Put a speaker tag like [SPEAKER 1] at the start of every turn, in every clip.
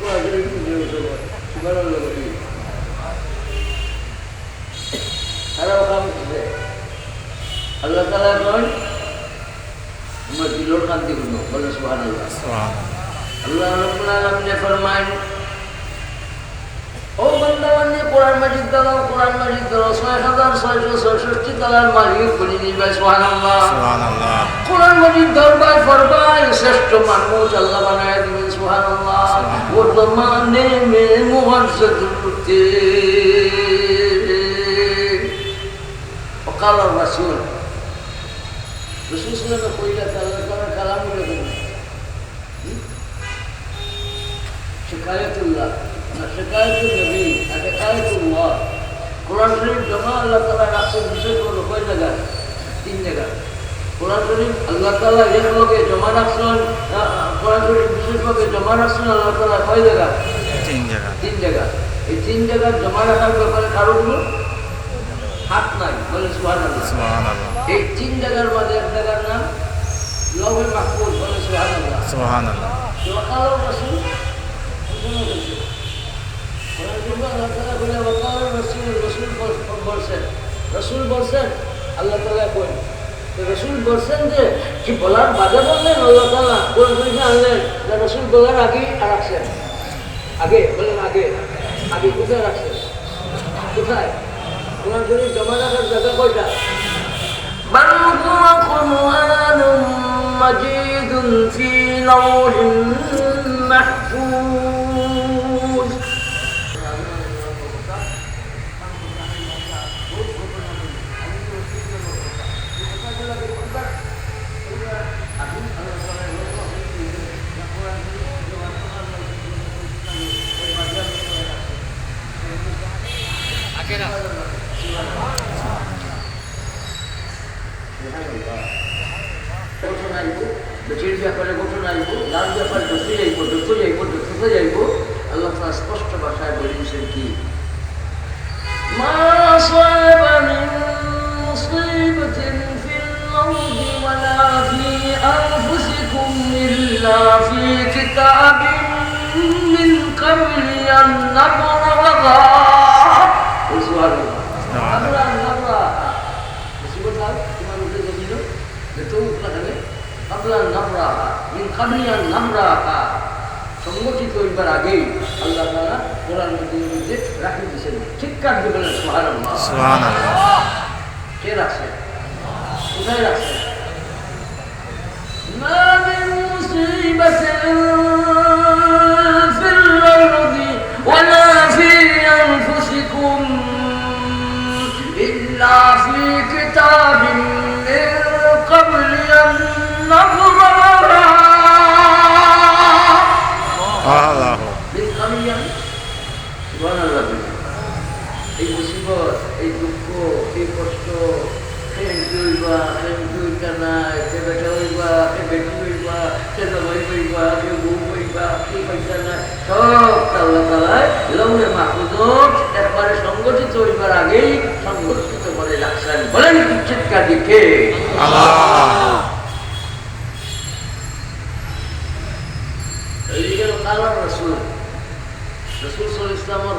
[SPEAKER 1] পড়া করে খুঁজে সময় সুগার লগতি খারাপ কাম করছে আল্লাহ তালা কয় আমার দিলর কান্তি করল বলে সুহান আল্লাহ আল্লাহ রব্বুল আলামিন ফরমান ও বান্দাবান্দি কোরআন মাজিদ দাও কোরআন মাজিদ দাও ছয় হাজার ছয়শো ছয়ষট্টি তালার মালিক বলি নিবাই সোহান আল্লাহ কোরআন মাজিদ দরবার ফরবাই শ্রেষ্ঠ মানুষ আল্লাহ বানায় দিবেন সোহান আল্লাহ বর্তমানে মে মুহাজ্জত করতে অকাল রাসূল। রসুল সাল্লাল্লাহু কইলা কালাম বলে শিকায়তুল্লাহ কোরআন শরীফ জমা আল্লাহ তালা রাখছেন বিশেষ করে কয় জায়গায় তিন জায়গায় কোরআন জমা রাখছেন কোরআন শরীফ বিশেষভাবে জমা রাখছেন আল্লাহ তালা কয় জায়গা
[SPEAKER 2] তিন জায়গা
[SPEAKER 1] তিন জায়গা এই তিন জায়গার জমা রাখার ব্যাপারে কারও কোনো হাত নাই বলে সুহান এই তিন জায়গার মাঝে এক জায়গার নাম লবে মাহফুল বলে সুহান সুহান আল্লাহ রসুল বলছেন আল্লাহ তালা কই রসুল বলছেন যে কি বলার বাদে বললেন আল্লাহ তালা কোন শরীফে আনলেন না রসুল বলার আগেই রাখছেন আগে বলেন আগে আগে কোথায় রাখছেন কোথায় কোরআন শরীফ জমা রাখার জায়গা কয়টা بل هو قرآن مجيد في لوح محفوظ বেটির ব্যাপারে ঘটনা আইব যার ব্যাপারে যত যাইব যত যাইব যত যাইব আল্লাহ তাআলা স্পষ্ট ভাষায় বলেছেন কি? মা আমরা আল তোমার উঠে জমিল? যেত উঠলাখানে কাবলা নামরাহা মিন কাবলিয়ান নামরাহা সংগঠিত হইবার আগেই আল্লাহ তাআলা কোরআন মধ্যে রাখি দিয়েছেন ঠিক কাজ বলেন সুবহানাল্লাহ
[SPEAKER 2] সুবহানাল্লাহ
[SPEAKER 1] কে রাখছে কোথায় রাখছে ما من مصيبة সব আল্লাহ তালায় লৌহে মাহফুজত একবারে সংগঠিত হইবার আগেই সংগঠিত করে রাখছেন। বলেন চিৎকার দিকে রসুল। রসুল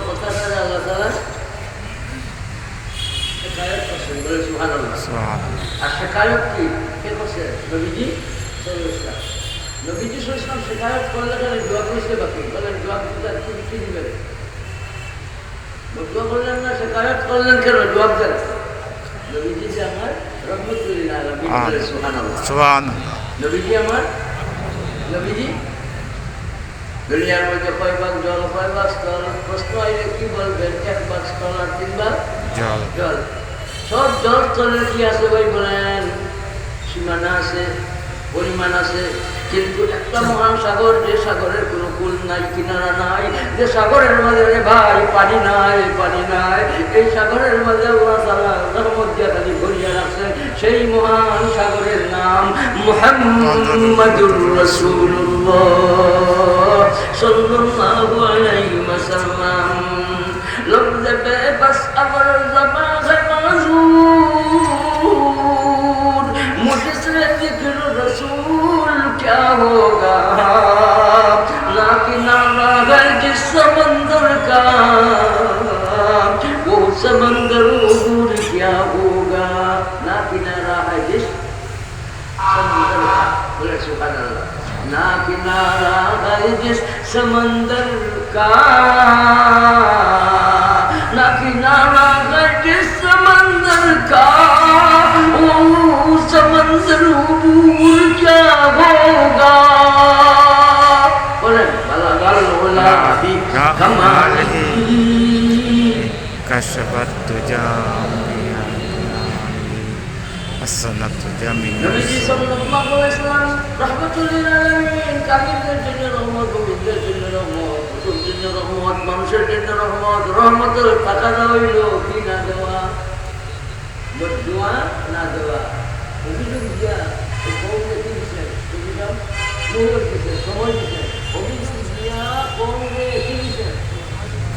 [SPEAKER 1] কথা আল্লাহ তালা
[SPEAKER 2] সুবহানাল্লাহ।
[SPEAKER 1] আর শেখায়ত কি? কে করছে? নবীজি সল ইসলাম নবীজি সল ইসলাম শেখায়ত করলে কেন দোয়া করেছে বাকি। বলেন দোয়া দিতে কি কি দিবেন? দোয়া করলেন না শেখায়ত করলেন কেন? জবাব দেন। নবীজি যে আমার রহমতুল্লাহ আলমী সুহান নবীজি আমার নবীজি দুনিয়ার মধ্যে কয় জল কয় স্থল প্রশ্ন আইলে কি বলবেন? এক স্থল আর তিন
[SPEAKER 2] জল।
[SPEAKER 1] জল। সব জল স্থলের কি আছে ভাই বলেন? সীমানা আছে। পরিমাণ আছে। কিন্তু একটা মহাসাগর যে সাগরের কোন কুল নাই, কিনারা নাই, যে সাগরের মাঝে ভাই, পানি নাই পানি নাই, এই সাগরের মাঝে আল্লাহমদিয়ালি ভরিয়া আছে সেই মহান সাগরের নাম মোহাম্মদুর রসুল্লাহ সাল্লাল্লাহু লোক দেবে বাস আমার samandaru guru kya hoga na kinara hai jis samandar ka bole
[SPEAKER 2] كشفت تجا حسنت تجا من
[SPEAKER 1] নবীজি সাল্লাল্লাহু আলাইহি ওয়াসাল্লাম রাহমাতুল লিল আলামিন কাফিরদের জন্য রহমত মুমিনদের জন্য রহমত রসুল জন্য রহমত মানুষের জন্য রহমত রহমতের টাকা দেওয়া হইল কি না দেওয়া বদুয়া না দেওয়া অভিযোগ দিয়া এই কৌমে কি দিচ্ছেন অভিযোগ মোহর দিচ্ছেন সময় দিচ্ছেন অভিযোগ দিয়া কৌমে কি দিচ্ছেন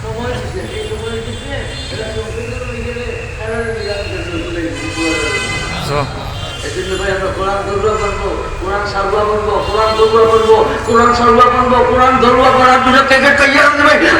[SPEAKER 1] সময় দিচ্ছেন এই সময় দিচ্ছে
[SPEAKER 2] So,
[SPEAKER 1] এজন্য ভাই আমরা কোরআন দরুয়া করব কোরআন সারুয়া করব কোরআন দরুয়া করব কোরআন সারুয়া করব কোরআন দরুয়া করার জন্য কে কে তৈরি হবে।